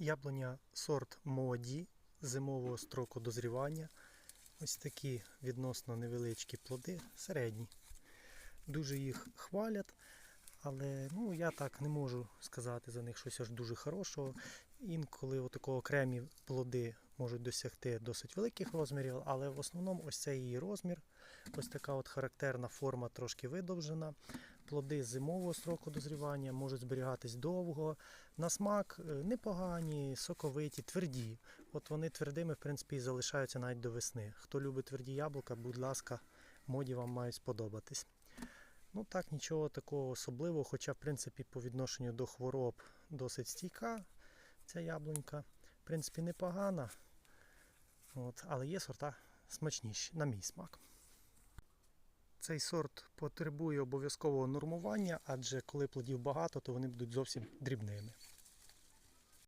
Яблуня сорт Моді зимового строку дозрівання. Ось такі відносно невеличкі плоди, середні. Дуже їх хвалять, але ну, я так не можу сказати за них щось аж дуже хорошого. Інколи отакого окремі плоди можуть досягти досить великих розмірів, але в основному ось це її розмір. Ось така от характерна форма трошки видовжена. Плоди зимового строку дозрівання можуть зберігатись довго. На смак е, непогані, соковиті, тверді. От вони твердими, в принципі, і залишаються навіть до весни. Хто любить тверді яблука, будь ласка, моді вам мають сподобатись. Ну так, нічого такого особливого, хоча, в принципі, по відношенню до хвороб досить стійка ця яблунька. В принципі, непогана. От, але є сорта смачніші, на мій смак. Цей сорт потребує обов'язкового нормування, адже коли плодів багато, то вони будуть зовсім дрібними.